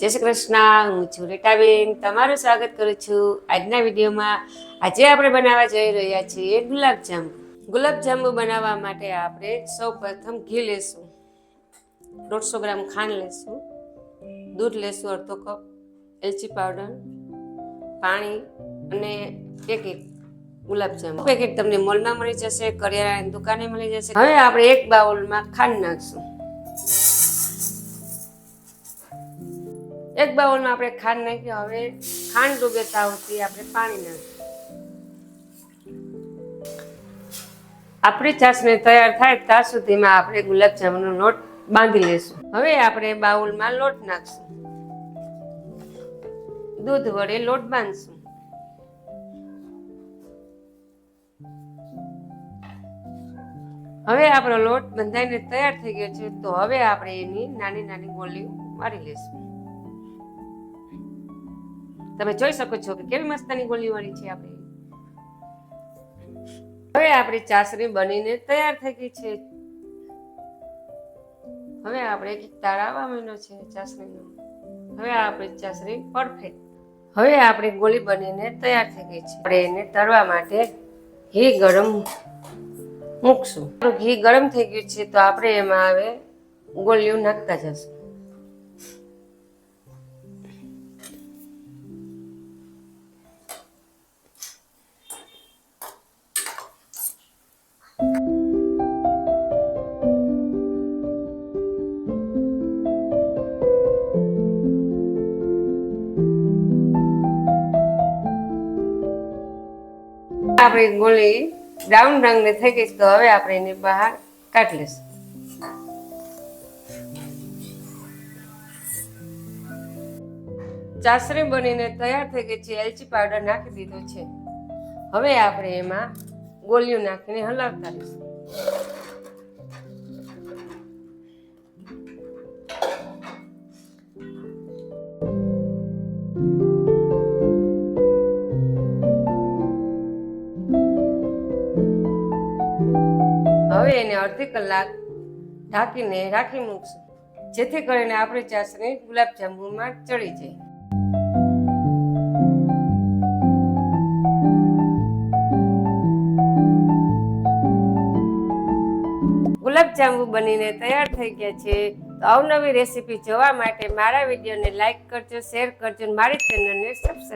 જય શ્રી કૃષ્ણ, હું છું રેટાબેન. તમારું સ્વાગત કરું છું આજના વિડીયોમાં. આજે આપણે બનાવવા જઈ રહ્યા છીએ ગુલાબજાંબુ. ગુલાબજાંબુ બનાવવા માટે આપણે સૌ પ્રથમ ઘી લેશું. દોઢસો ગ્રામ ખાંડ લેશું. દૂધ લેશું અડધો કપ, એલચી પાવડર, પાણી અને એક ગુલાબજાંબુ. પેકેટ તમને મોલમાં મળી જશે, કરિયાણાની દુકાને મળી જશે. હવે આપણે એક બાઉલમાં ખાંડ નાખશું. એક બાઉલમાં આપણે ખાંડ નાખી, હવે ખાંડ ડૂબે તાવથી આપણે પાણી નાખીએ આપણી ચાસણી તૈયાર થાય ત્યાં સુધીમાં આપણે ગુલાબજાંબુનો લોટ બાંધી લેશું. હવે આપણે બાઉલમાં લોટ નાખશું. દૂધ વડે લોટ બાંધશું. હવે આપણો લોટ બંધાઈને તૈયાર થઈ ગયો છે, તો હવે આપણે એની નાની નાની ગોળીઓ મારી લેશું. તમે જોઈ શકો છો કે કેવી મસ્તની ગોળી વાળી છે આપણે. હવે આપણી ચાસણી બનીને તૈયાર થઈ ગઈ છે. હવે આપણે એક તારાવા મહિનો છે ચાસણીનો. હવે આપણી ચાસણી પરફેક્ટ. હવે આપણી ગોળી બનીને તૈયાર થઈ ગઈ છે. આપણે એને તળવા માટે ઘી ગરમ મૂકશું. ઘી ગરમ થઈ ગયું છે તો આપણે એમાં હવે ગોળીઓ નાખતા જશું. આપણી ગોળી બ્રાઉન રંગની થઈ ગઈ તો હવે આપણે એને બહાર કાઢી લઈશું. ચાસણી બનીને તૈયાર થઈ ગઈ છે, એલચી પાવડર નાખી દીધો છે. હવે આપણે એમાં ગોળીઓ નાખીને હલાવતા રહીશું. હવે એને અડધી કલાક ઢાંકીને રાખી મૂકશું. જેથી કરીને આપણી ચાસણી ગુલાબજાંબુમાં ચડી જાય. ગુલાબજાંબુ બનીને તૈયાર થઈ ગયા છે. તો અવનવી રેસીપી જોવા માટે મારા વિડીયોને લાઈક કરજો, શેર કરજો મારી ચેનલને સબસ્ક્રાઈબ